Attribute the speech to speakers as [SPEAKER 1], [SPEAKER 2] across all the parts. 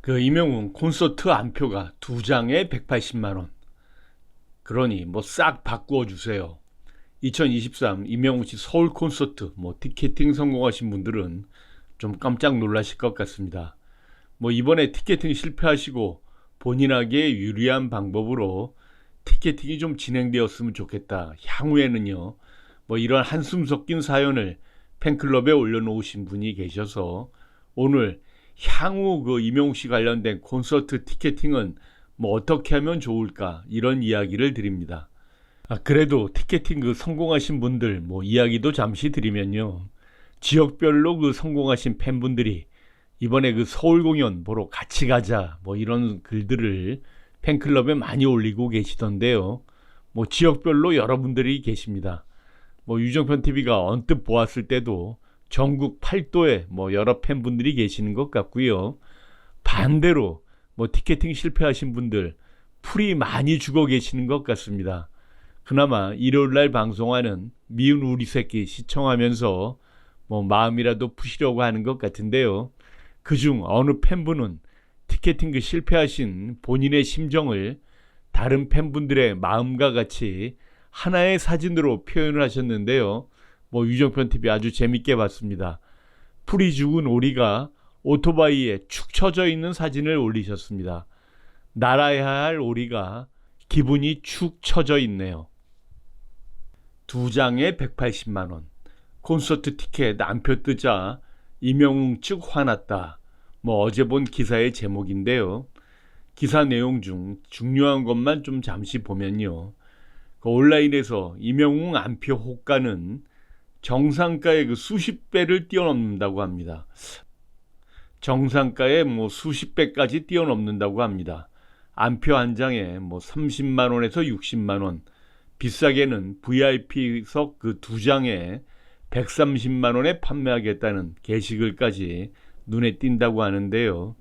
[SPEAKER 1] 그 이명웅 콘서트 안표가 두 장에 180만 원. 그러니 뭐 싹 바꾸어 주세요. 2023 이명웅 씨 서울 콘서트 뭐 티켓팅 성공하신 분들은 좀 깜짝 놀라실 것 같습니다. 뭐 이번에 티켓팅 실패하시고 본인에게 유리한 방법으로 티켓팅이 좀 진행되었으면 좋겠다. 향후에는요. 뭐 이런 한숨 섞인 사연을 팬클럽에 올려놓으신 분이 계셔서 오늘 향후 그 이명웅 씨 관련된 콘서트 티켓팅은 뭐 어떻게 하면 좋을까 이런 이야기를 드립니다. 아, 그래도 티켓팅 그 성공하신 분들 뭐 이야기도 잠시 드리면요. 지역별로 그 성공하신 팬분들이 이번에 그 서울 공연 보러 같이 가자 뭐 이런 글들을 팬클럽에 많이 올리고 계시던데요. 뭐 지역별로 여러분들이 계십니다. 뭐 유정편 TV가 언뜻 보았을 때도 전국 팔도에 뭐 여러 팬분들이 계시는 것 같고요. 반대로 뭐 티켓팅 실패하신 분들 풀이 많이 죽어 계시는 것 같습니다. 그나마 일요일 날 방송하는 미운 우리 새끼 시청하면서 뭐 마음이라도 푸시려고 하는 것 같은데요. 그중 어느 팬분은 티켓팅 그 실패하신 본인의 심정을 다른 팬분들의 마음과 같이 하나의 사진으로 표현을 하셨는데요. 뭐 유정편 TV 아주 재밌게 봤습니다. 풀이 죽은 오리가 오토바이에 축 처져 있는 사진을 올리셨습니다. 날아야 할 오리가 기분이 축 처져 있네요. 두 장에 180만 원. 콘서트 티켓 안 표 뜨자 이명웅 측 화났다. 뭐 어제 본 기사의 제목인데요. 기사 내용 중 중요한 것만 좀 잠시 보면요. 그 온라인에서 이명웅 안표 호가는 정상가의 그 수십 배를 뛰어넘는다고 합니다. 정상가의 뭐 수십 배까지 뛰어넘는다고 합니다. 안표 한 장에 뭐 30만 원에서 60만 원, 비싸게는 VIP석 그 두 장에 130만 원에 판매하겠다는 게시글까지 눈에 띈다고 하는데요.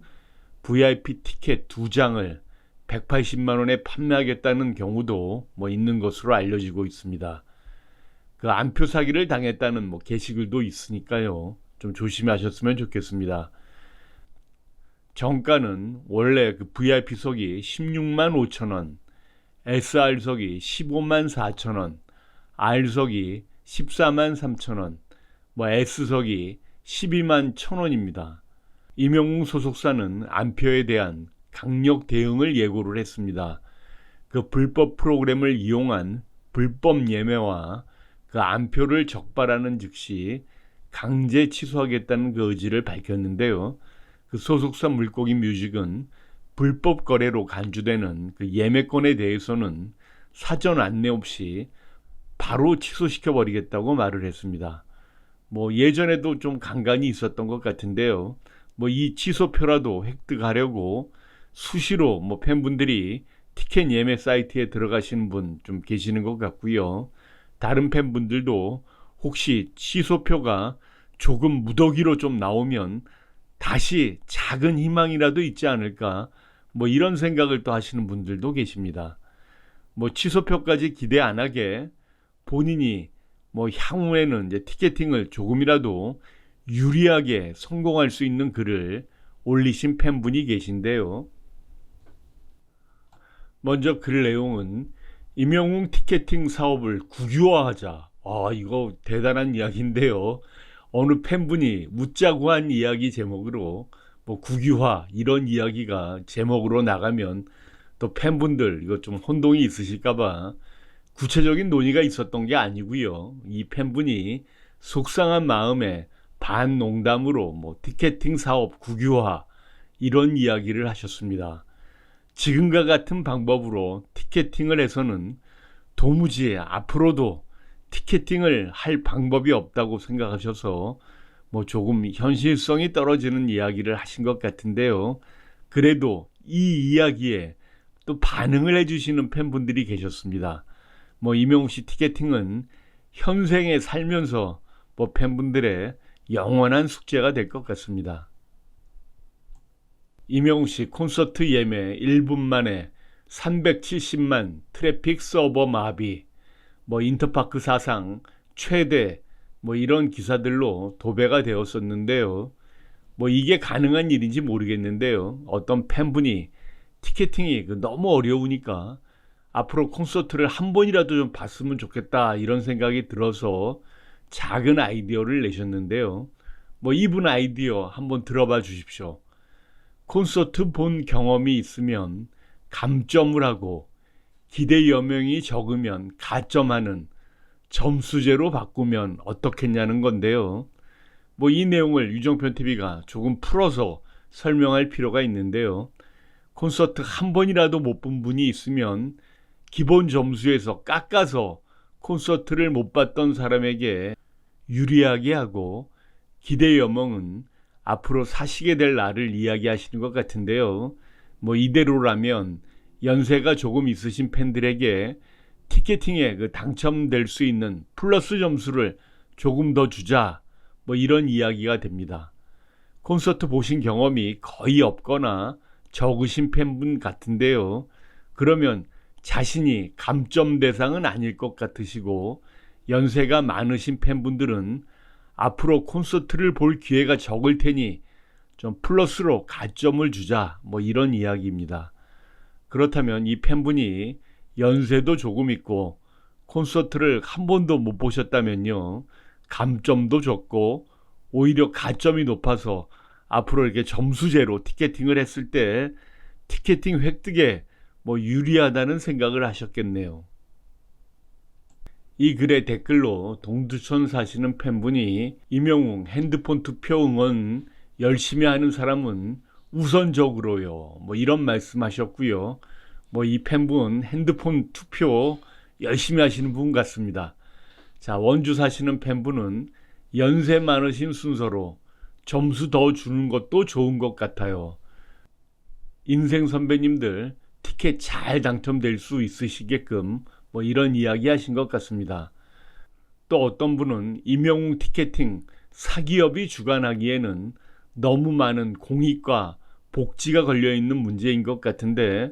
[SPEAKER 1] VIP 티켓 두 장을 180만 원에 판매하겠다는 경우도 뭐 있는 것으로 알려지고 있습니다. 그 안표 사기를 당했다는 뭐 게시글도 있으니까요. 좀 조심하셨으면 좋겠습니다. 정가는 원래 그 VIP석이 16만 5천 원, SR석이 15만 4천 원, R석이 14만 3천 원, 뭐 S석이 12만 1천 원입니다. 이명웅 소속사는 안표에 대한 강력 대응을 예고를 했습니다. 그 불법 프로그램을 이용한 불법 예매와 그 안표를 적발하는 즉시 강제 취소하겠다는 그 의지를 밝혔는데요. 그 소속사 물고기 뮤직은 불법 거래로 간주되는 그 예매권에 대해서는 사전 안내 없이 바로 취소시켜 버리겠다고 말을 했습니다. 뭐 예전에도 좀 간간이 있었던 것 같은데요. 뭐 이 취소표라도 획득하려고 수시로 뭐 팬분들이 티켓 예매 사이트에 들어가시는 분 좀 계시는 것 같고요. 다른 팬분들도 혹시 취소표가 조금 무더기로 좀 나오면 다시 작은 희망이라도 있지 않을까 뭐 이런 생각을 또 하시는 분들도 계십니다. 뭐 취소표까지 기대 안 하게 본인이 뭐 향후에는 이제 티켓팅을 조금이라도 유리하게 성공할 수 있는 글을 올리신 팬분이 계신데요. 먼저 글 내용은 임영웅 티켓팅 사업을 국유화하자. 아, 이거 대단한 이야기인데요. 어느 팬분이 묻자고 한 이야기 제목으로 뭐 국유화 이런 이야기가 제목으로 나가면 또 팬분들 이거 좀 혼동이 있으실까봐 구체적인 논의가 있었던 게 아니고요. 이 팬분이 속상한 마음에 반농담으로 뭐 티켓팅 사업 국유화 이런 이야기를 하셨습니다. 지금과 같은 방법으로 티켓팅을 해서는 도무지 앞으로도 티켓팅을 할 방법이 없다고 생각하셔서 뭐 조금 현실성이 떨어지는 이야기를 하신 것 같은데요. 그래도 이 이야기에 또 반응을 해주시는 팬분들이 계셨습니다. 뭐 이명웅 씨 티켓팅은 현생에 살면서 뭐 팬분들의 영원한 숙제가 될 것 같습니다. 이명웅 씨 콘서트 예매 1분 만에 370만 트래픽 서버 마비, 뭐 인터파크 사상 최대 뭐 이런 기사들로 도배가 되었었는데요. 뭐 이게 가능한 일인지 모르겠는데요. 어떤 팬분이 티켓팅이 그 너무 어려우니까 앞으로 콘서트를 한 번이라도 좀 봤으면 좋겠다 이런 생각이 들어서 작은 아이디어를 내셨는데요. 뭐 이분 아이디어 한번 들어봐 주십시오. 콘서트 본 경험이 있으면 감점을 하고 기대 여명이 적으면 가점하는 점수제로 바꾸면 어떻겠냐는 건데요. 뭐 이 내용을 유정편 TV가 조금 풀어서 설명할 필요가 있는데요. 콘서트 한 번이라도 못 본 분이 있으면 기본 점수에서 깎아서 콘서트를 못 봤던 사람에게 유리하게 하고 기대 여명은 앞으로 사시게 될 날을 이야기하시는 것 같은데요. 뭐 이대로라면 연세가 조금 있으신 팬들에게 티켓팅에 그 당첨될 수 있는 플러스 점수를 조금 더 주자. 뭐 이런 이야기가 됩니다. 콘서트 보신 경험이 거의 없거나 적으신 팬분 같은데요. 그러면 자신이 감점 대상은 아닐 것 같으시고 연세가 많으신 팬분들은 앞으로 콘서트를 볼 기회가 적을 테니 좀 플러스로 가점을 주자. 뭐 이런 이야기입니다. 그렇다면 이 팬분이 연세도 조금 있고 콘서트를 한 번도 못 보셨다면요. 감점도 적고 오히려 가점이 높아서 앞으로 이렇게 점수제로 티켓팅을 했을 때 티켓팅 획득에 뭐 유리하다는 생각을 하셨겠네요. 이 글의 댓글로 동두천 사시는 팬분이 임영웅 핸드폰 투표 응원 열심히 하는 사람은 우선적으로요. 뭐 이런 말씀하셨고요. 뭐 이 팬분 핸드폰 투표 열심히 하시는 분 같습니다. 자, 원주 사시는 팬분은 연세 많으신 순서로 점수 더 주는 것도 좋은 것 같아요. 인생 선배님들 티켓 잘 당첨될 수 있으시게끔 뭐 이런 이야기 하신 것 같습니다. 또 어떤 분은 임영웅 티켓팅 사기업이 주관하기에는 너무 많은 공익과 복지가 걸려 있는 문제인 것 같은데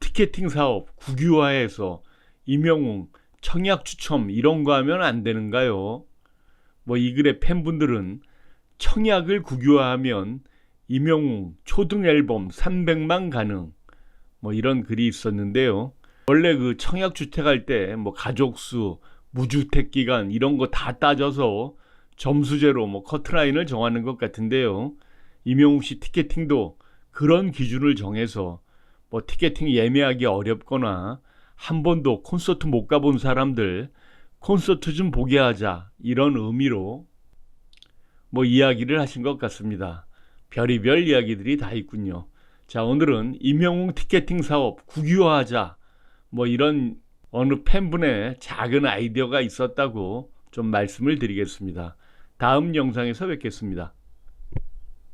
[SPEAKER 1] 티켓팅 사업 국유화해서 임영웅 청약 추첨 이런 거 하면 안 되는가요? 뭐 이 글의 팬분들은 청약을 국유화하면 임영웅 초등 앨범 300만 가능 뭐 이런 글이 있었는데요. 원래 그 청약 주택 할 때 뭐 가족 수, 무주택 기간 이런 거 다 따져서 점수제로 뭐 커트라인을 정하는 것 같은데요. 임영웅 씨 티켓팅도 그런 기준을 정해서 뭐 티켓팅 예매하기 어렵거나 한 번도 콘서트 못 가본 사람들 콘서트 좀 보게 하자 이런 의미로 뭐 이야기를 하신 것 같습니다. 별의별 이야기들이 다 있군요. 자 오늘은 임영웅 티켓팅 사업 국유화하자 뭐 이런 어느 팬분의 작은 아이디어가 있었다고 좀 말씀을 드리겠습니다. 다음 영상에서 뵙겠습니다.